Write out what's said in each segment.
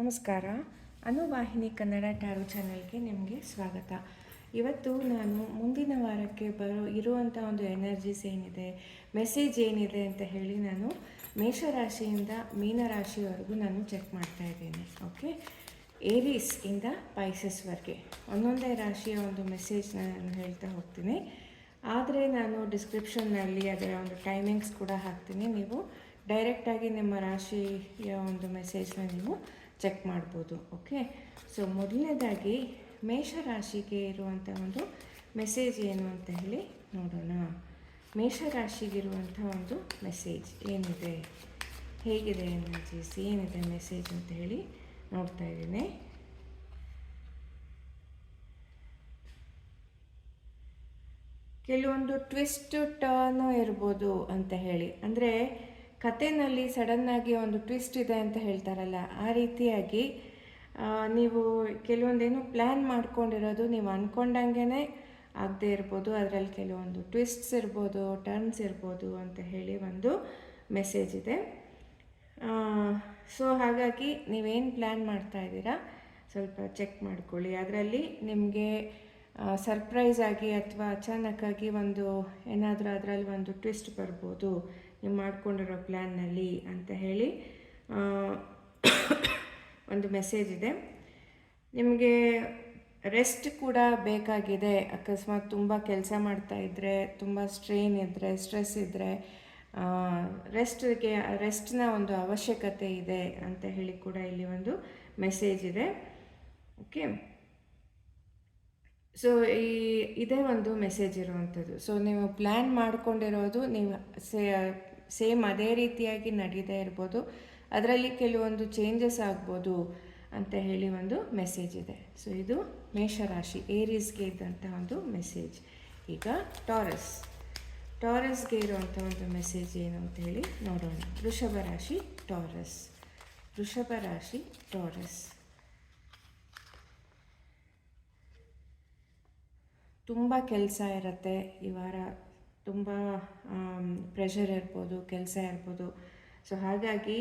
ನಮಸ್ಕಾರ. ಅನುವಾಹಿನಿ ಕನ್ನಡ ಟಾರು ಚಾನೆಲ್ಗೆ ನಿಮಗೆ ಸ್ವಾಗತ. ಇವತ್ತು ನಾನು ಮುಂದಿನ ವಾರಕ್ಕೆ ಬರೋ ಇರುವಂಥ ಒಂದು ಎನರ್ಜೀಸ್ ಏನಿದೆ, ಮೆಸೇಜ್ ಏನಿದೆ ಅಂತ ಹೇಳಿ ನಾನು ಮೇಷರಾಶಿಯಿಂದ ಮೀನರಾಶಿವರೆಗೂ ನಾನು ಚೆಕ್ ಮಾಡ್ತಾ ಇದ್ದೀನಿ, ಓಕೆ? ಏರೀಸ್ ಇಂದ ಪೈಸಸ್ವರೆಗೆ ಒಂದೊಂದೇ ರಾಶಿಯ ಒಂದು ಮೆಸೇಜ್ನ ನಾನು ಹೇಳ್ತಾ ಹೋಗ್ತೀನಿ. ಆದರೆ ನಾನು ಡಿಸ್ಕ್ರಿಪ್ಷನ್ನಲ್ಲಿ ಅದರ ಒಂದು ಟೈಮಿಂಗ್ಸ್ ಕೂಡ ಹಾಕ್ತೀನಿ. ನೀವು ಡೈರೆಕ್ಟಾಗಿ ನಿಮ್ಮ ರಾಶಿಯ ಒಂದು ಮೆಸೇಜ್ನ ನೀವು ಚೆಕ್ ಮಾಡ್ಬೋದು ಓಕೆ ಸೊ ಮೊದಲನೇದಾಗಿ ಮೇಷರಾಶಿಗೆ ಇರುವಂಥ ಒಂದು ಮೆಸೇಜ್ ಏನು ಅಂತ ಹೇಳಿ ನೋಡೋಣ. ಮೇಷರಾಶಿಗಿರುವಂಥ ಒಂದು ಮೆಸೇಜ್ ಏನಿದೆ? ಹೇಗಿದೆ ಎನರ್ಜೀಸ್ ಏನಿದೆ ಮೆಸೇಜ್ ಅಂತ ಹೇಳಿ ನೋಡ್ತಾ ಇದ್ದೀನಿ. ಕೆಲವೊಂದು ಟ್ವಿಸ್ಟ್ ಟರ್ನ್ ಇರ್ಬೋದು ಅಂತ ಹೇಳಿ. ಅಂದರೆ ಕಥೆನಲ್ಲಿ ಸಡನ್ನಾಗಿ ಒಂದು ಟ್ವಿಸ್ಟ್ ಇದೆ ಅಂತ ಹೇಳ್ತಾರಲ್ಲ, ಆ ರೀತಿಯಾಗಿ ನೀವು ಕೆಲವೊಂದೇನು ಪ್ಲ್ಯಾನ್ ಮಾಡ್ಕೊಂಡಿರೋದು ನೀವು ಅಂದ್ಕೊಂಡಂಗೆ ಆಗದೆ ಇರ್ಬೋದು, ಅದರಲ್ಲಿ ಕೆಲವೊಂದು ಟ್ವಿಸ್ಟ್ಸ್ ಇರ್ಬೋದು, ಟರ್ನ್ಸ್ ಇರ್ಬೋದು ಅಂತ ಹೇಳಿ ಒಂದು ಮೆಸೇಜ್ ಇದೆ. ಸೊ ಹಾಗಾಗಿ ನೀವೇನು ಪ್ಲ್ಯಾನ್ ಮಾಡ್ತಾ ಇದ್ದೀರಾ? ಸ್ವಲ್ಪ ಚೆಕ್ ಮಾಡ್ಕೊಳ್ಳಿ. ಅದರಲ್ಲಿ ನಿಮಗೆ ಸರ್ಪ್ರೈಸ್ ಆಗಿ ಅಥವಾ ಅಚಾನಕ್ಕಾಗಿ ಒಂದು ಏನಾದರೂ ಅದರಲ್ಲಿ ಒಂದು ಟ್ವಿಸ್ಟ್ ಬರ್ಬೋದು. ನೀವು ಮಾಡ್ಕೊಂಡಿರೋ ಪ್ಲ್ಯಾನ್ನಲ್ಲಿ ಅಂತ ಹೇಳಿ ಒಂದು ಮೆಸೇಜ್ ಇದೆ. ನಿಮಗೆ ರೆಸ್ಟ್ ಕೂಡ ಬೇಕಾಗಿದೆ. ಅಕಸ್ಮಾತ್ ತುಂಬ ಕೆಲಸ ಮಾಡ್ತಾ ಇದ್ದರೆ ತುಂಬ ಸ್ಟ್ರೈನ್ ಇದ್ದರೆ ಸ್ಟ್ರೆಸ್ ಇದ್ದರೆ ರೆಸ್ಟ್ಗೆ, ರೆಸ್ಟ್ನ ಒಂದು ಅವಶ್ಯಕತೆ ಇದೆ ಅಂತ ಹೇಳಿ ಕೂಡ ಇಲ್ಲಿ ಒಂದು ಮೆಸೇಜ್ ಇದೆ. ಓಕೆ? ಸೊ, ಈ, ಇದೇ ಒಂದು ಮೆಸೇಜ್ ಇರುವಂಥದ್ದು. ಸೊ, ನೀವು ಪ್ಲ್ಯಾನ್ ಮಾಡ್ಕೊಂಡಿರೋದು ನೀವು ಸೇ ಸೇಮ್ ಅದೇ ರೀತಿಯಾಗಿ ನಡೀತಾ ಇರ್ಬೋದು. ಅದರಲ್ಲಿ ಕೆಲವೊಂದು ಚೇಂಜಸ್ ಆಗ್ಬೋದು ಅಂತ ಹೇಳಿ ಒಂದು ಮೆಸೇಜ್ ಇದೆ. ಸೊ ಇದು ಮೇಷರಾಶಿ ಏರೀಸ್ಗೆ ಇದ್ದಂಥ ಒಂದು ಮೆಸೇಜ್ ಈಗ ಟಾರಸ್ ಟಾರಸ್ಗೆ ಇರುವಂಥ ಒಂದು ಮೆಸೇಜ್ ಏನು ಅಂತ ಹೇಳಿ ನೋಡೋಣ. ವೃಷಭ ರಾಶಿ ಟಾರಸ್ ವೃಷಭ ರಾಶಿ ಟಾರಸ್ ತುಂಬ ಕೆಲಸ ಇರುತ್ತೆ ಈ ವಾರ. ತುಂಬ ಪ್ರೆಷರ್ ಇರ್ಬೋದು, ಕೆಲಸ ಇರ್ಬೋದು. ಸೊ ಹಾಗಾಗಿ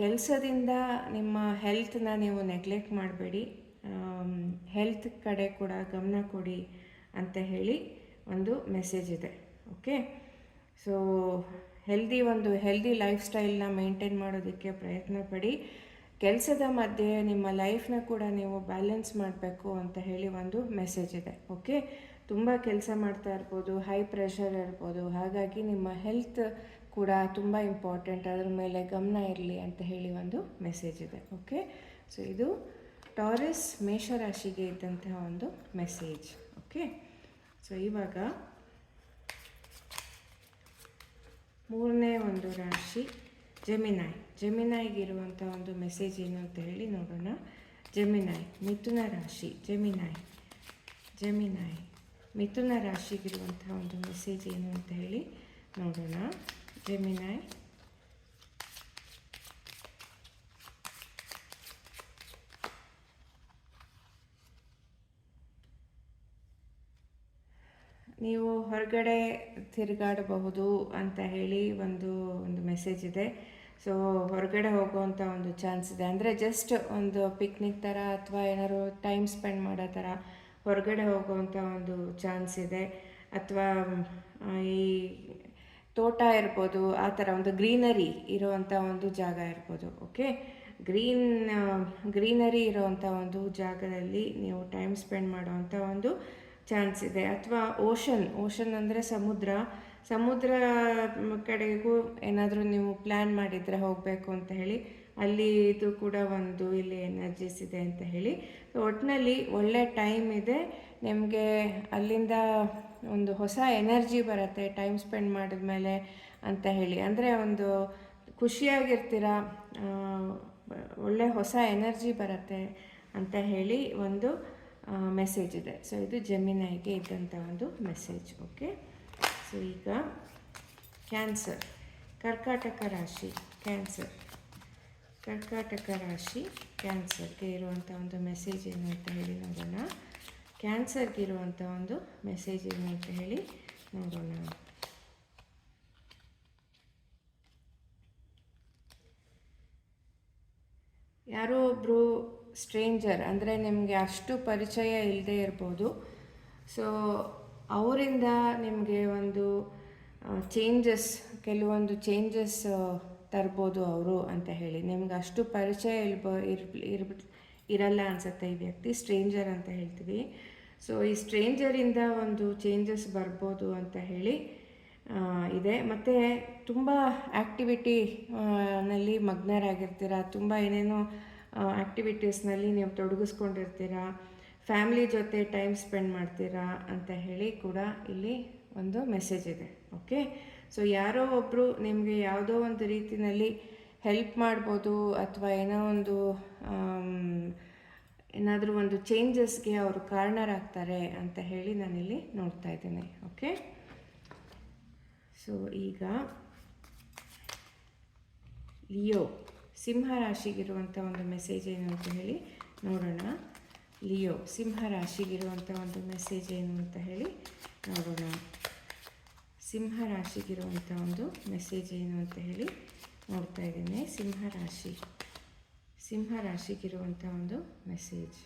ಕೆಲಸದಿಂದ ನಿಮ್ಮ ಹೆಲ್ತನ್ನ ನೀವು ನೆಗ್ಲೆಕ್ಟ್ ಮಾಡಬೇಡಿ. ಹೆಲ್ತ್ ಕಡೆ ಕೂಡ ಗಮನ ಕೊಡಿ ಅಂತ ಹೇಳಿ ಒಂದು ಮೆಸೇಜ್ ಇದೆ. ಓಕೆ ಸೊ ಹೆಲ್ದಿ ಒಂದು ಹೆಲ್ದಿ ಲೈಫ್ ಸ್ಟೈಲ್ನ ಮೇಂಟೈನ್ ಮಾಡೋದಕ್ಕೆ ಪ್ರಯತ್ನ ಪಡಿ. ಕೆಲಸದ ಮಧ್ಯೆ ನಿಮ್ಮ ಲೈಫ್ನ ಕೂಡ ನೀವು ಬ್ಯಾಲೆನ್ಸ್ ಮಾಡಬೇಕು ಅಂತ ಹೇಳಿ ಒಂದು ಮೆಸೇಜ್ ಇದೆ. ಓಕೆ ತುಂಬ ಕೆಲಸ ಮಾಡ್ತಾ ಇರ್ಬೋದು ಹೈ ಪ್ರೆಷರ್ ಇರ್ಬೋದು. ಹಾಗಾಗಿ ನಿಮ್ಮ ಹೆಲ್ತ್ ಕೂಡ ತುಂಬ ಇಂಪಾರ್ಟೆಂಟ್ ಅದ್ರ ಮೇಲೆ ಗಮನ ಇರಲಿ ಅಂತ ಹೇಳಿ ಒಂದು ಮೆಸೇಜ್ ಇದೆ ಓಕೆ ಸೊ ಇದು ಟಾರಿಸ್ ಮೇಷರಾಶಿಗೆ ಇದ್ದಂತಹ ಒಂದು ಮೆಸೇಜ್ ಓಕೆ ಸೊ ಇವಾಗ ಮೂರನೇ ಒಂದು ರಾಶಿ ಜಮಿನಾಯ್ ಜಮಿನಾಯ್ಗಿರುವಂಥ ಒಂದು ಮೆಸೇಜ್ ಏನು ಅಂತ ಹೇಳಿ ನೋಡೋಣ. ಜಮಿನಾಯ್ ಮಿಥುನ ರಾಶಿ ಜಮಿನಾಯ್ ಜಮಿನಾಯ್ ಮಿಥುನ ರಾಶಿಗಿರುವಂಥ ಒಂದು ಮೆಸೇಜ್ ಏನು ಅಂತ ಹೇಳಿ ನೋಡೋಣ. ಜೆಮಿನಾಯ್ ನೀವು ಹೊರಗಡೆ ತಿರುಗಾಡಬಹುದು ಅಂತ ಹೇಳಿ ಒಂದು ಒಂದು ಮೆಸೇಜ್ ಇದೆ. ಸೊ ಹೊರಗಡೆ ಹೋಗುವಂಥ ಒಂದು ಚಾನ್ಸ್ ಇದೆ. ಅಂದರೆ ಜಸ್ಟ್ ಒಂದು ಪಿಕ್ನಿಕ್ ಥರ ಅಥವಾ ಏನಾದ್ರು ಟೈಮ್ ಸ್ಪೆಂಡ್ ಮಾಡೋ ಥರ ಹೊರಗಡೆ ಹೋಗುವಂಥ ಒಂದು ಚಾನ್ಸ್ ಇದೆ. ಅಥವಾ ಈ ತೋಟ ಇರ್ಬೋದು, ಆ ಥರ ಒಂದು ಗ್ರೀನರಿ ಇರುವಂಥ ಒಂದು ಜಾಗ ಇರ್ಬೋದು ಓಕೆ ಗ್ರೀನ್ ಗ್ರೀನರಿ ಇರುವಂಥ ಒಂದು ಜಾಗದಲ್ಲಿ ನೀವು ಟೈಮ್ ಸ್ಪೆಂಡ್ ಮಾಡುವಂಥ ಒಂದು ಚಾನ್ಸ್ ಇದೆ. ಅಥವಾ ಓಷನ್ ಓಷನ್ ಅಂದರೆ ಸಮುದ್ರ. ಸಮುದ್ರ ಕಡೆಗೂ ಏನಾದರೂ ನೀವು ಪ್ಲ್ಯಾನ್ ಮಾಡಿದರೆ ಹೋಗಬೇಕು ಅಂತ ಹೇಳಿ ಅಲ್ಲಿ ಇದು ಕೂಡ ಒಂದು ಇಲ್ಲಿ ಎನರ್ಜೀಸ್ ಇದೆ ಅಂತ ಹೇಳಿ. ಸೊ ಒಟ್ಟಿನಲ್ಲಿ ಒಳ್ಳೆ ಟೈಮ್ ಇದೆ. ನಿಮಗೆ ಅಲ್ಲಿಂದ ಒಂದು ಹೊಸ ಎನರ್ಜಿ ಬರುತ್ತೆ ಟೈಮ್ ಸ್ಪೆಂಡ್ ಮಾಡಿದ ಮೇಲೆ ಅಂತ ಹೇಳಿ. ಅಂದರೆ ಒಂದು ಖುಷಿಯಾಗಿರ್ತೀರ ಒಳ್ಳೆ ಹೊಸ ಎನರ್ಜಿ ಬರುತ್ತೆ ಅಂತ ಹೇಳಿ ಒಂದು ಮೆಸೇಜ್ ಇದೆ. ಸೊ ಇದು ಜಮೀನಾಯಿಗೆ ಇದ್ದಂಥ ಒಂದು ಮೆಸೇಜ್ ಓಕೆ ಸೊ ಈಗ ಕ್ಯಾನ್ಸರ್ ಕರ್ಕಾಟಕ ರಾಶಿ ಕ್ಯಾನ್ಸರ್ ಕರ್ಕಾಟಕ ರಾಶಿ ಕ್ಯಾನ್ಸರ್ಗೆ ಇರುವಂಥ ಒಂದು ಮೆಸೇಜ್ ಏನು ಅಂತ ಹೇಳಿ ನೋಡೋಣ. ಕ್ಯಾನ್ಸರ್ಗೆ ಇರುವಂಥ ಒಂದು ಮೆಸೇಜ್ ಏನು ಅಂತ ಹೇಳಿ ನೋಡೋಣ. ಯಾರೋ ಒಬ್ಬರು ಸ್ಟ್ರೇಂಜರ್ ಅಂದರೆ ನಿಮಗೆ ಅಷ್ಟು ಪರಿಚಯ ಇಲ್ಲದೆ ಇರ್ಬೋದು. ಸೊ ಅವರಿಂದ ನಿಮಗೆ ಒಂದು ಚೇಂಜಸ್ ಕೆಲವೊಂದು ಚೇಂಜಸ್ ತರ್ಬೋದು ಅವರು ಅಂತ ಹೇಳಿ. ನಿಮ್ಗೆ ಅಷ್ಟು ಪರಿಚಯ ಇಲ್ಬೋ ಇರ್ ಇರ್ ಇರಲ್ಲ ಅನ್ಸುತ್ತೆ ಈ ವ್ಯಕ್ತಿ, ಸ್ಟ್ರೇಂಜರ್ ಅಂತ ಹೇಳ್ತೀವಿ. ಸೊ, ಈ ಸ್ಟ್ರೇಂಜರಿಂದ ಒಂದು ಚೇಂಜಸ್ ಬರ್ಬೋದು ಅಂತ ಹೇಳಿ ಇದೆ. ಮತ್ತು ತುಂಬ ಆ್ಯಕ್ಟಿವಿಟಿ ನಲ್ಲಿ ಮಗ್ನರಾಗಿರ್ತೀರ, ತುಂಬ ಏನೇನೋ ಆ್ಯಕ್ಟಿವಿಟೀಸ್ನಲ್ಲಿ ನೀವು ತೊಡಗಿಸ್ಕೊಂಡಿರ್ತೀರ, ಫ್ಯಾಮ್ಲಿ ಜೊತೆ ಟೈಮ್ ಸ್ಪೆಂಡ್ ಮಾಡ್ತೀರಾ ಅಂತ ಹೇಳಿ ಕೂಡ ಇಲ್ಲಿ ಒಂದು ಮೆಸೇಜ್ ಇದೆ. ಓಕೆ? ಸೊ ಯಾರೋ ಒಬ್ಬರು ನಿಮಗೆ ಯಾವುದೋ ಒಂದು ರೀತಿಯಲ್ಲಿ ಹೆಲ್ಪ್ ಮಾಡ್ಬೋದು ಅಥವಾ ಏನೋ ಒಂದು ಏನಾದರೂ ಒಂದು ಚೇಂಜಸ್ಗೆ ಅವರು ಕಾರಣರಾಗ್ತಾರೆ ಅಂತ ಹೇಳಿ ನಾನಿಲ್ಲಿ ನೋಡ್ತಾ ಇದ್ದೇನೆ ಓಕೆ ಸೊ ಈಗ ಲಿಯೋ, ಸಿಂಹ ರಾಶಿಗಿರುವಂಥ ಒಂದು ಮೆಸೇಜ್ ಏನು ಅಂತ ಹೇಳಿ ನೋಡೋಣ. ಲಿಯೋ, ಸಿಂಹ ರಾಶಿಗಿರುವಂಥ ಒಂದು ಮೆಸೇಜ್ ಏನು ಅಂತ ಹೇಳಿ ನೋಡೋಣ. ಸಿಂಹ ರಾಶಿಗಿರುವಂಥ ಒಂದು ಮೆಸೇಜ್ ಏನು ಅಂತ ಹೇಳಿ ನೋಡ್ತಾ ಇದ್ದೀನಿ. ಸಿಂಹ ರಾಶಿ ಸಿಂಹ ರಾಶಿಗಿರುವಂಥ ಒಂದು ಮೆಸೇಜ್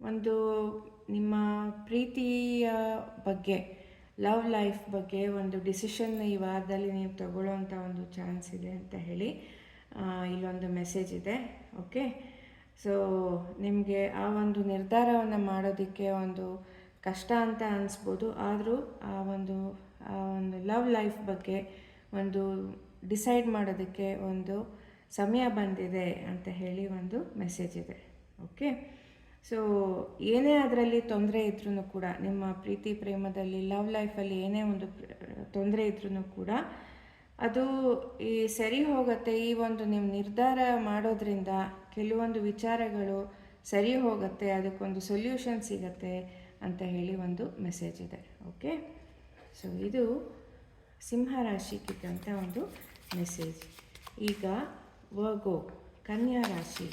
ಒಂದು ನಿಮ್ಮ ಪ್ರೀತಿಯ ಬಗ್ಗೆ ಲವ್ ಲೈಫ್ ಬಗ್ಗೆ ಒಂದು ಡಿಸಿಷನ್ ಈ ವಾರದಲ್ಲಿ ನೀವು ತಗೊಳ್ಳೋವಂಥ ಒಂದು ಚಾನ್ಸ್ ಇದೆ ಅಂತ ಹೇಳಿ ಇಲ್ಲೊಂದು ಮೆಸೇಜ್ ಇದೆ ಓಕೆ ಸೊ ನಿಮಗೆ ಆ ಒಂದು ನಿರ್ಧಾರವನ್ನು ಮಾಡೋದಕ್ಕೆ ಒಂದು ಕಷ್ಟ ಅಂತ ಅನಿಸ್ಬೋದು. ಆದರೂ ಆ ಒಂದು ಆ ಒಂದು ಲವ್ ಲೈಫ್ ಬಗ್ಗೆ ಒಂದು ಡಿಸೈಡ್ ಮಾಡೋದಕ್ಕೆ ಒಂದು ಸಮಯ ಬಂದಿದೆ ಅಂತ ಹೇಳಿ ಒಂದು ಮೆಸೇಜ್ ಇದೆ ಓಕೆ ಸೊ ಏನೇ ಅದರಲ್ಲಿ ತೊಂದರೆ ಇದ್ರೂ ಕೂಡ, ನಿಮ್ಮ ಪ್ರೀತಿ ಪ್ರೇಮದಲ್ಲಿ ಲವ್ ಲೈಫಲ್ಲಿ ಏನೇ ಒಂದು ತೊಂದರೆ ಇದ್ರೂ ಕೂಡ ಅದು ಈ ಸರಿ ಹೋಗುತ್ತೆ, ಈ ಒಂದು ನಿಮ್ಮ ನಿರ್ಧಾರ ಮಾಡೋದ್ರಿಂದ ಕೆಲವೊಂದು ವಿಚಾರಗಳು ಸರಿ ಹೋಗುತ್ತೆ, ಅದಕ್ಕೊಂದು ಸೊಲ್ಯೂಷನ್ ಸಿಗತ್ತೆ ಅಂತ ಹೇಳಿ ಒಂದು ಮೆಸೇಜ್ ಇದೆ ಓಕೆ ಸೊ ಇದು ಸಿಂಹ ರಾಶಿಗಿದ್ದಂಥ ಒಂದು ಮೆಸೇಜ್ ಈಗ ವಗೋ ಕನ್ಯಾ ರಾಶಿ.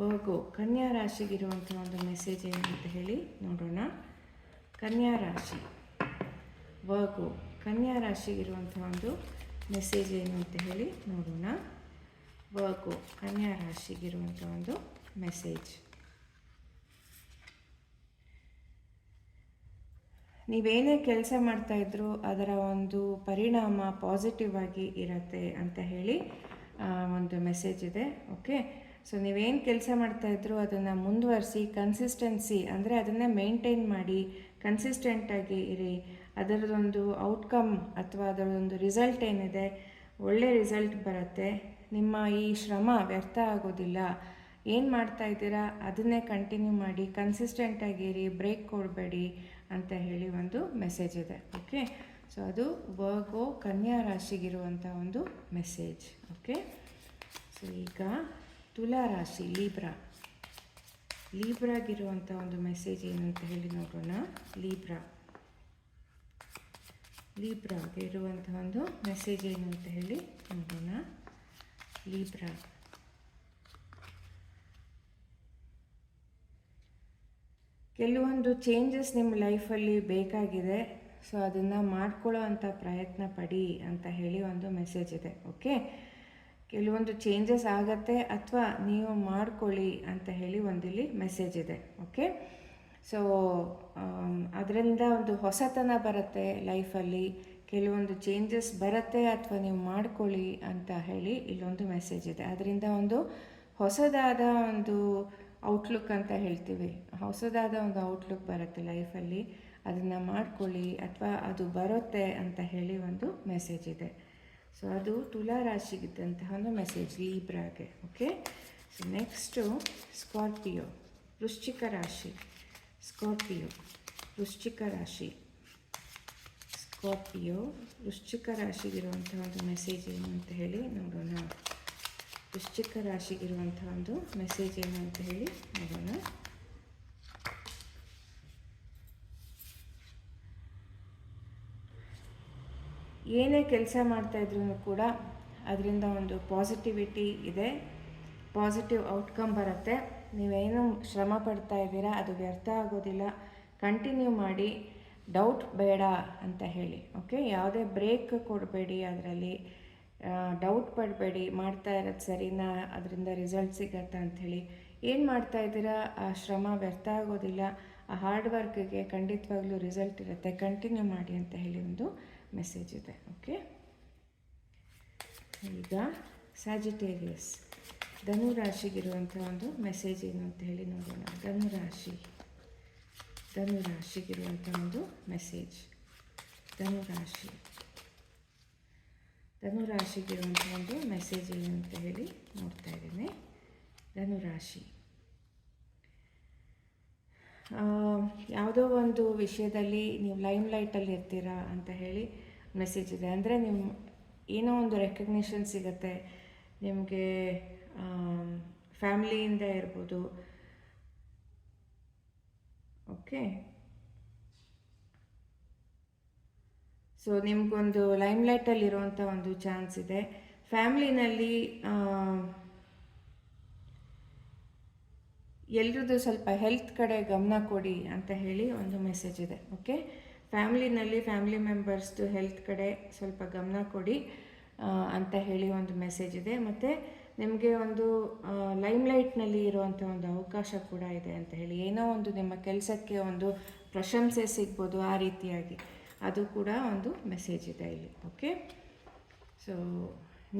ವಗೋ ಕನ್ಯಾ ರಾಶಿಗಿರುವಂಥ ಒಂದು ಮೆಸೇಜ್ ಏನು ಅಂತ ಹೇಳಿ ನೋಡೋಣ. ಕನ್ಯಾ ರಾಶಿ. ವರ್ಗೋ ಕನ್ಯಾ ರಾಶಿಗಿರುವಂಥ ಒಂದು ಮೆಸೇಜ್ ಏನು ಅಂತ ಹೇಳಿ ನೋಡೋಣ. ವರ್ಗು ಕನ್ಯಾ ರಾಶಿಗಿರುವಂಥ ಒಂದು ಮೆಸೇಜ್ ನೀವೇನೇ ಕೆಲಸ ಮಾಡ್ತಾಯಿದ್ರು ಅದರ ಒಂದು ಪರಿಣಾಮ ಪಾಸಿಟಿವ್ ಆಗಿ ಇರತ್ತೆ ಅಂತ ಹೇಳಿ ಒಂದು ಮೆಸೇಜ್ ಇದೆ ಓಕೆ ಸೊ ನೀವೇನು ಕೆಲಸ ಮಾಡ್ತಾ ಇದ್ರೂ ಅದನ್ನು ಮುಂದುವರಿಸಿ ಕನ್ಸಿಸ್ಟೆನ್ಸಿ ಅಂದರೆ ಅದನ್ನು ಮೇಂಟೈನ್ ಮಾಡಿ ಕನ್ಸಿಸ್ಟೆಂಟಾಗಿ ಇರಿ. ಅದರದೊಂದು ಔಟ್ಕಮ್ ಅಥವಾ ಅದರದೊಂದು ರಿಸಲ್ಟ್ ಏನಿದೆ, ಒಳ್ಳೆ ರಿಸಲ್ಟ್ ಬರುತ್ತೆ. ನಿಮ್ಮ ಈ ಶ್ರಮ ವ್ಯರ್ಥ ಆಗೋದಿಲ್ಲ. ಏನು ಮಾಡ್ತಾ ಇದ್ದೀರಾ? ಅದನ್ನೇ ಕಂಟಿನ್ಯೂ ಮಾಡಿ ಕನ್ಸಿಸ್ಟೆಂಟಾಗಿರಿ ಬ್ರೇಕ್ ಕೊಡಬೇಡಿ ಅಂತ ಹೇಳಿ ಒಂದು ಮೆಸೇಜ್ ಇದೆ ಓಕೆ ಸೊ ಅದು ವರ್ಗೋ ಕನ್ಯಾ ರಾಶಿಗಿರುವಂಥ ಒಂದು ಮೆಸೇಜ್ ಓಕೆ ಸೊ ಈಗ ತುಲಾ ರಾಶಿ ಲೀಬ್ರಾ ಲೀಬ್ರಾಗಿರುವಂಥ ಒಂದು ಮೆಸೇಜ್ ಏನು ಅಂತ ಹೇಳಿ ನೋಡೋಣ. ಲೀಬ್ರಾ ಲೀಬ್ರಾಗೆ ಇರುವಂಥ ಒಂದು ಮೆಸೇಜ್ ಏನು ಅಂತ ಹೇಳಿ ನೋಡೋಣ. ಲೀಬ್ರಾ ಕೆಲವೊಂದು ಚೇಂಜಸ್ ನಿಮ್ಮ ಲೈಫಲ್ಲಿ ಬೇಕಾಗಿದೆ. ಸೊ ಅದನ್ನು ಮಾಡ್ಕೊಳ್ಳೋ ಅಂಥ ಪ್ರಯತ್ನ ಪಡಿ ಅಂತ ಹೇಳಿ ಒಂದು ಮೆಸೇಜ್ ಇದೆ ಓಕೆ ಕೆಲವೊಂದು ಚೇಂಜಸ್ ಆಗತ್ತೆ ಅಥವಾ ನೀವು ಮಾಡ್ಕೊಳ್ಳಿ ಅಂತ ಹೇಳಿ ಒಂದಿಲ್ಲಿ ಮೆಸೇಜ್ ಇದೆ ಓಕೆ ಸೊ ಅದರಿಂದ ಒಂದು ಹೊಸತನ ಬರುತ್ತೆ ಲೈಫಲ್ಲಿ. ಕೆಲವೊಂದು ಚೇಂಜಸ್ ಬರುತ್ತೆ ಅಥವಾ ನೀವು ಮಾಡ್ಕೊಳ್ಳಿ ಅಂತ ಹೇಳಿ ಇಲ್ಲೊಂದು ಮೆಸೇಜ್ ಇದೆ. ಅದರಿಂದ ಒಂದು ಹೊಸದಾದ ಒಂದು ಔಟ್ಲುಕ್ ಅಂತ ಹೇಳ್ತೀವಿ. ಹೊಸದಾದ ಒಂದು ಔಟ್ಲುಕ್ ಬರುತ್ತೆ ಲೈಫಲ್ಲಿ. ಅದನ್ನು ಮಾಡ್ಕೊಳ್ಳಿ ಅಥವಾ ಅದು ಬರುತ್ತೆ ಅಂತ ಹೇಳಿ ಒಂದು ಮೆಸೇಜ್ ಇದೆ. ಸೊ ಅದು ತುಲಾ ರಾಶಿಗಿದ್ದಂತಹ ಒಂದು ಮೆಸೇಜ್ ಲೀಬ್ರಾಗೆ ಓಕೆ ಸೊ ನೆಕ್ಸ್ಟು ಸ್ಕಾರ್ಪಿಯೋ ವೃಶ್ಚಿಕ ರಾಶಿ. ಸ್ಕಾರ್ಪಿಯೋ ವೃಶ್ಚಿಕ ರಾಶಿ. ಸ್ಕಾರ್ಪಿಯೋ ವೃಶ್ಚಿಕ ರಾಶಿಗಿರುವಂಥ ಒಂದು ಮೆಸೇಜ್ ಏನು ಅಂತ ಹೇಳಿ ನೋಡೋಣ. ವೃಶ್ಚಿಕ ರಾಶಿಗಿರುವಂಥ ಒಂದು ಮೆಸೇಜ್ ಏನು ಅಂತ ಹೇಳಿ ನೋಡೋಣ. ಏನೇ ಕೆಲಸ ಮಾಡ್ತಾಯಿದ್ರು ಕೂಡ ಅದರಿಂದ ಒಂದು ಪಾಸಿಟಿವಿಟಿ ಇದೆ. ಪಾಸಿಟಿವ್ ಔಟ್ಕಮ್ ಬರುತ್ತೆ. ನೀವೇನು ಶ್ರಮ ಪಡ್ತಾ ಇದ್ದೀರಾ? ಅದು ವ್ಯರ್ಥ ಆಗೋದಿಲ್ಲ. ಕಂಟಿನ್ಯೂ ಮಾಡಿ. ಡೌಟ್ ಬೇಡ ಅಂತ ಹೇಳಿ ಓಕೆ ಯಾವುದೇ ಬ್ರೇಕ್ ಕೊಡಬೇಡಿ ಅದರಲ್ಲಿ. ಡೌಟ್ ಪಡಬೇಡಿ. ಮಾಡ್ತಾ ಇರೋದು ಸರಿನಾ? ಅದರಿಂದ ರಿಸಲ್ಟ್ ಸಿಗತ್ತಾ ಅಂಥೇಳಿ ಏನು ಮಾಡ್ತಾ ಇದ್ದೀರಾ? ಆ, ಶ್ರಮ ವ್ಯರ್ಥ ಆಗೋದಿಲ್ಲ. ಆ ಹಾರ್ಡ್ ವರ್ಕ್ಗೆ ಖಂಡಿತವಾಗ್ಲೂ ರಿಸಲ್ಟ್ ಇರುತ್ತೆ. ಕಂಟಿನ್ಯೂ ಮಾಡಿ ಅಂತ ಹೇಳಿ ಒಂದು ಮೆಸೇಜ್ ಇದೆ ಓಕೆ ಈಗ ಸ್ಯಾಜಿಟೇರಿಯಸ್ ಧನು ರಾಶಿಗಿರುವಂಥ ಒಂದು ಮೆಸೇಜ್ ಏನು ಅಂತ ಹೇಳಿ ನೋಡೋಣ. ಧನು ರಾಶಿ ಧನು ರಾಶಿಗಿರುವಂಥ ಒಂದು ಮೆಸೇಜ್ ಧನು ರಾಶಿ ಧನು ರಾಶಿಗಿರುವಂಥ ಒಂದು ಮೆಸೇಜ್ ಏನು ಅಂತ ಹೇಳಿ ನೋಡ್ತಾ ಇದ್ದೇನೆ. ಧನು ರಾಶಿ ಯಾವುದೋ ಒಂದು ವಿಷಯದಲ್ಲಿ ನೀವು ಲೈಮ್ ಲೈಟಲ್ಲಿ ಇರ್ತೀರಾ ಅಂತ ಹೇಳಿ ಮೆಸೇಜ್ ಇದೆ. ಅಂದರೆ ನಿಮ್ಮ ಏನೋ ಒಂದು ರೆಕಗ್ನಿಷನ್ ಸಿಗುತ್ತೆ. ನಿಮಗೆ ಫ್ಯಾಮ್ಲಿಯಿಂದ ಇರ್ಬೋದು. ಓಕೆ ಸೊ ನಿಮಗೊಂದು ಲೈಮ್ ಲೈಟಲ್ಲಿ ಇರುವಂಥ ಒಂದು ಚಾನ್ಸ್ ಇದೆ. ಫ್ಯಾಮ್ಲಿನಲ್ಲಿ ಎಲ್ರದ್ದು ಸ್ವಲ್ಪ ಹೆಲ್ತ್ ಕಡೆ ಗಮನ ಕೊಡಿ ಅಂತ ಹೇಳಿ ಒಂದು ಮೆಸೇಜ್ ಇದೆ. ಓಕೆ ಫ್ಯಾಮ್ಲಿನಲ್ಲಿ ಫ್ಯಾಮಿಲಿ ಮೆಂಬರ್ಸ್ದು ಹೆಲ್ತ್ ಕಡೆ ಸ್ವಲ್ಪ ಗಮನ ಕೊಡಿ ಅಂತ ಹೇಳಿ ಒಂದು ಮೆಸೇಜ್ ಇದೆ. ಮತ್ತು ನಿಮಗೆ ಒಂದು ಲೈಮ್ಲೈಟ್ನಲ್ಲಿ ಇರುವಂಥ ಒಂದು ಅವಕಾಶ ಕೂಡ ಇದೆ ಅಂತ ಹೇಳಿ. ಏನೋ ಒಂದು ನಿಮ್ಮ ಕೆಲಸಕ್ಕೆ ಒಂದು ಪ್ರಶಂಸೆ ಸಿಗ್ಬೋದು ಆ ರೀತಿಯಾಗಿ. ಅದು ಕೂಡ ಒಂದು ಮೆಸೇಜ್ ಇದೆ ಇಲ್ಲಿ ಓಕೆ ಸೊ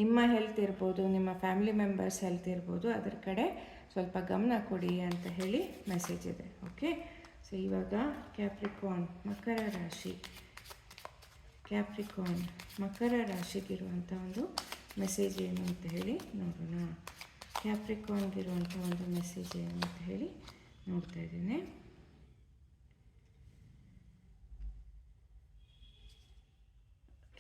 ನಿಮ್ಮ ಹೆಲ್ತ್ ಇರ್ಬೋದು, ನಿಮ್ಮ ಫ್ಯಾಮಿಲಿ ಮೆಂಬರ್ಸ್ ಹೆಲ್ತ್ ಇರ್ಬೋದು, ಅದರ ಕಡೆ ಸ್ವಲ್ಪ ಗಮನ ಕೊಡಿ ಅಂತ ಹೇಳಿ ಮೆಸೇಜ್ ಇದೆ ಓಕೆ ಸೊ ಇವಾಗ ಕ್ಯಾಪ್ರಿಕಾನ್ ಮಕರ ರಾಶಿ. ಕ್ಯಾಪ್ರಿಕಾನ್ ಮಕರ ರಾಶಿಗಿರುವಂಥ ಒಂದು ಮೆಸೇಜ್ ಏನು ಅಂತ ಹೇಳಿ ನೋಡೋಣ. ಕ್ಯಾಪ್ರಿಕಾನ್ಗಿರುವಂಥ ಒಂದು ಮೆಸೇಜ್ ಏನು ಅಂತ ಹೇಳಿ ನೋಡ್ತಾ ಇದ್ದೀನಿ.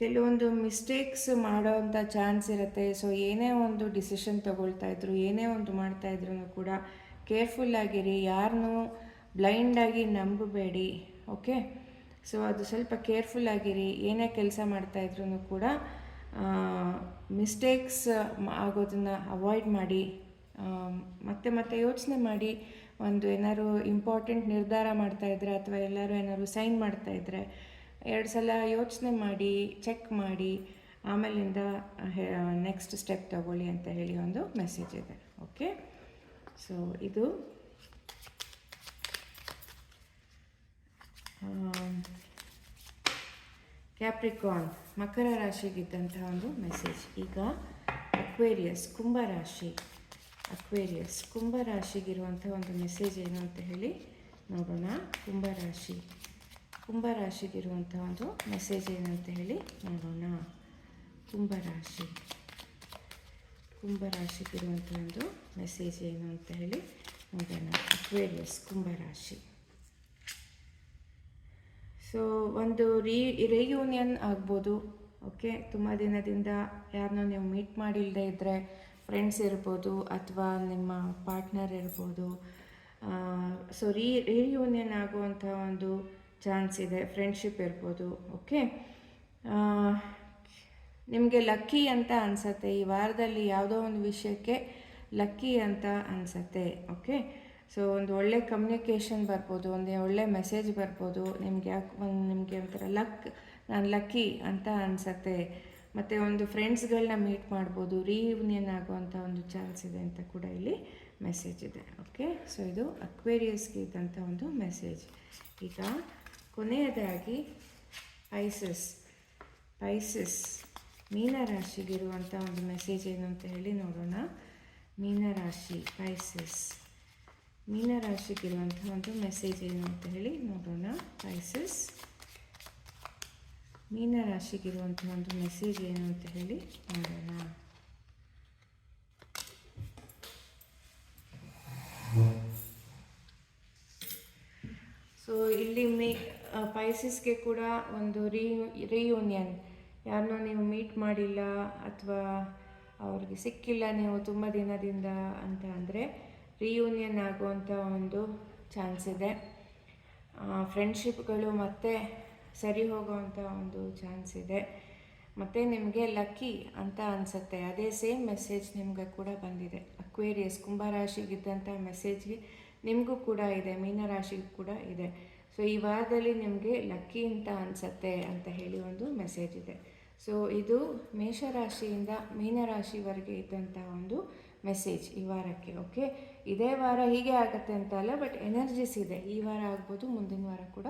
ಕೆಲವೊಂದು ಮಿಸ್ಟೇಕ್ಸ್ ಮಾಡೋವಂಥ ಚಾನ್ಸ್ ಇರುತ್ತೆ. ಸೊ ಏನೇ ಒಂದು ಡಿಸಿಷನ್ ತಗೊಳ್ತಾ ಇದ್ರು, ಏನೇ ಒಂದು ಮಾಡ್ತಾ ಇದ್ರು ಕೂಡ ಕೇರ್ಫುಲ್ ಆಗಿರಿ. ಯಾರನ್ನೂ ಬ್ಲೈಂಡಾಗಿ ನಂಬಬೇಡಿ. ಓಕೆ ಸೊ ಅದು ಸ್ವಲ್ಪ ಕೇರ್ಫುಲ್ ಆಗಿರಿ. ಏನೇ ಕೆಲಸ ಮಾಡ್ತಾ ಇದ್ರು ಕೂಡ ಮಿಸ್ಟೇಕ್ಸ್ ಆಗೋದನ್ನು ಅವಾಯ್ಡ್ ಮಾಡಿ ಮತ್ತೆ ಮತ್ತೆ ಯೋಚನೆ ಮಾಡಿ, ಒಂದು ಏನಾದ್ರು ಇಂಪಾರ್ಟೆಂಟ್ ನಿರ್ಧಾರ ಮಾಡ್ತಾಯಿದ್ರೆ ಅಥವಾ ಎಲ್ಲರೂ ಏನಾದ್ರು ಸೈನ್ ಮಾಡ್ತಾಯಿದ್ರೆ ಎರಡು ಸಲ ಯೋಚನೆ ಮಾಡಿ ಚೆಕ್ ಮಾಡಿ, ಆಮೇಲಿಂದ ನೆಕ್ಸ್ಟ್ ಸ್ಟೆಪ್ ತಗೊಳ್ಳಿ ಅಂತ ಹೇಳಿ ಒಂದು ಮೆಸೇಜ್ ಇದೆ. ಓಕೆ ಸೊ ಇದು ಕ್ಯಾಪ್ರಿಕಾನ್ ಮಕರ ರಾಶಿಗಿದ್ದಂತಹ ಒಂದು ಮೆಸೇಜ್ ಈಗ ಅಕ್ವೇರಿಯಸ್ ಕುಂಭ ರಾಶಿ. ಅಕ್ವೇರಿಯಸ್ ಕುಂಭ ರಾಶಿಗಿರುವಂಥ ಒಂದು ಮೆಸೇಜ್ ಏನು ಅಂತ ಹೇಳಿ ನೋಡೋಣ. ಕುಂಭ ರಾಶಿ. ಕುಂಭ ರಾಶಿಗಿರುವಂಥ ಒಂದು ಮೆಸೇಜ್ ಏನು ಅಂತ ಹೇಳಿ ನೋಡೋಣ. ಕುಂಭ ರಾಶಿ. ಕುಂಭ ರಾಶಿಗಿರುವಂಥ ಒಂದು ಮೆಸೇಜ್ ಏನು ಅಂತ ಹೇಳಿ ನೋಡೋಣ. ಅಕ್ವೇರಿಯಸ್ ಕುಂಭ ರಾಶಿ. ಸೊ ಒಂದು ರೀ ರೀಯೂನಿಯನ್ ಆಗ್ಬೋದು. ಓಕೆ ತುಂಬ ದಿನದಿಂದ ಯಾರನ್ನೂ ನೀವು ಮೀಟ್ ಮಾಡಿಲ್ಲದೆ ಇದ್ದರೆ ಫ್ರೆಂಡ್ಸ್ ಇರ್ಬೋದು ಅಥವಾ ನಿಮ್ಮ ಪಾರ್ಟ್ನರ್ ಇರ್ಬೋದು. ಸೊ ರೀ ರೀಯೂನಿಯನ್ ಆಗುವಂಥ ಒಂದು ಚಾನ್ಸ್ ಇದೆ. ಫ್ರೆಂಡ್ಶಿಪ್ ಇರ್ಬೋದು. ಓಕೆ ನಿಮಗೆ ಲಕ್ಕಿ ಅಂತ ಅನಿಸತ್ತೆ. ಈ ವಾರದಲ್ಲಿ ಯಾವುದೋ ಒಂದು ವಿಷಯಕ್ಕೆ ಲಕ್ಕಿ ಅಂತ ಅನಿಸತ್ತೆ. ಓಕೆ ಸೊ ಒಂದು ಒಳ್ಳೆ ಕಮ್ಯುನಿಕೇಷನ್ ಬರ್ಬೋದು, ಒಂದು ಒಳ್ಳೆ ಮೆಸೇಜ್ ಬರ್ಬೋದು, ನಿಮ್ಗೆ ಯಾಕೆ ಒಂದು ನಿಮಗೆ ಒಂಥರ ಲಕ್ ನಾನು ಲಕ್ಕಿ ಅಂತ ಅನಿಸತ್ತೆ. ಮತ್ತು ಒಂದು ಫ್ರೆಂಡ್ಸ್ಗಳನ್ನ ಮೀಟ್ ಮಾಡ್ಬೋದು ರೀಯೂನಿಯನ್ ಆಗುವಂಥ ಒಂದು ಚಾನ್ಸ್ ಇದೆ ಅಂತ ಕೂಡ ಇಲ್ಲಿ ಮೆಸೇಜ್ ಇದೆ. ಓಕೆ ಸೊ ಇದು ಅಕ್ವೇರಿಯಸ್ಗೆ ಇದ್ದಂಥ ಒಂದು ಮೆಸೇಜ್ ಈಗ ಕೊನೆಯದಾಗಿ ಪೈಸಸ್ ಪೈಸಸ್ ಮೀನರಾಶಿಗಿರುವಂಥ ಒಂದು ಮೆಸೇಜ್ ಏನು ಅಂತ ಹೇಳಿ ನೋಡೋಣ. ಮೀನರಾಶಿ ಪೈಸಸ್ ಮೀನರಾಶಿಗಿರುವಂಥ ಒಂದು ಮೆಸೇಜ್ ಏನು ಅಂತ ಹೇಳಿ ನೋಡೋಣ. ಪೈಸಸ್ ಇರುವಂತಹ ಒಂದು ಮೆಸೇಜ್ ಏನು ಅಂತ ಹೇಳಿ ನೋಡೋಣ. ಸೊ ಇಲ್ಲಿ ಮೀ ಪೈಸಿಸ್ಗೆ ಕೂಡ ಒಂದು ರೀ ರಿಯೂನಿಯನ್ ಯಾರನ್ನೋ ನೀವು ಮೀಟ್ ಮಾಡಿಲ್ಲ ಅಥವಾ ಅವ್ರಿಗೆ ಸಿಕ್ಕಿಲ್ಲ ನೀವು ತುಂಬ ದಿನದಿಂದ ಅಂತ ಅಂದರೆ ರಿಯೂನಿಯನ್ ಆಗುವಂಥ ಒಂದು ಚಾನ್ಸ್ ಇದೆ. ಫ್ರೆಂಡ್ಶಿಪ್ಗಳು ಮತ್ತೆ ಸರಿ ಹೋಗುವಂಥ ಒಂದು ಚಾನ್ಸ್ ಇದೆ. ಮತ್ತು ನಿಮಗೆ ಲಕ್ಕಿ ಅಂತ ಅನಿಸುತ್ತೆ. ಅದೇ ಸೇಮ್ ಮೆಸೇಜ್ ನಿಮಗೆ ಕೂಡ ಬಂದಿದೆ. ಅಕ್ವೇರಿಯಸ್ ಕುಂಭರಾಶಿಗಿದ್ದಂಥ ಮೆಸೇಜ್ಗೆ ನಿಮಗೂ ಕೂಡ ಇದೆ. ಮೀನರಾಶಿಗೂ ಕೂಡ ಇದೆ. ಸೊ ಈ ವಾರದಲ್ಲಿ ನಿಮಗೆ ಲಕ್ಕಿ ಅಂತ ಅನಿಸತ್ತೆ ಅಂತ ಹೇಳಿ ಒಂದು ಮೆಸೇಜ್ ಇದೆ. ಸೊ ಇದು ಮೇಷರಾಶಿಯಿಂದ ಮೀನರಾಶಿವರೆಗೆ ಇದ್ದಂಥ ಒಂದು ಮೆಸೇಜ್ ಈ ವಾರಕ್ಕೆ ಓಕೆ ಇದೇ ವಾರ ಹೀಗೆ ಆಗುತ್ತೆ ಅಂತ ಅಲ್ಲ ಬಟ್ ಎನರ್ಜಿಸ್ ಇದೆ. ಈ ವಾರ ಆಗ್ಬೋದು, ಮುಂದಿನ ವಾರ ಕೂಡ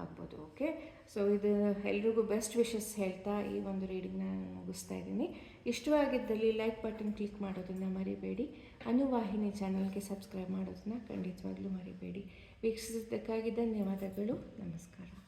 ಆಗ್ಬೋದು ಓಕೆ ಸೊ ಇದು ಎಲ್ರಿಗೂ ಬೆಸ್ಟ್ ವಿಶಸ್ ಹೇಳ್ತಾ ಈ ಒಂದು ರೀಡಿಂಗ್ನ ನಾನು ಮುಗಿಸ್ತಾ ಇದ್ದೀನಿ. ಇಷ್ಟವಾಗಿದ್ದಲ್ಲಿ ಲೈಕ್ ಬಟನ್ ಕ್ಲಿಕ್ ಮಾಡೋದನ್ನು ಮರಿಬೇಡಿ. ಅನುವಾಹಿನಿ ಚಾನಲ್ಗೆ ಸಬ್ಸ್ಕ್ರೈಬ್ ಮಾಡೋದನ್ನು ಖಂಡಿತವಾಗ್ಲೂ ಮರಿಬೇಡಿ. ವೀಕ್ಷಿಸಿದ್ದಕ್ಕಾಗಿ ಧನ್ಯವಾದಗಳು. ನಮಸ್ಕಾರ.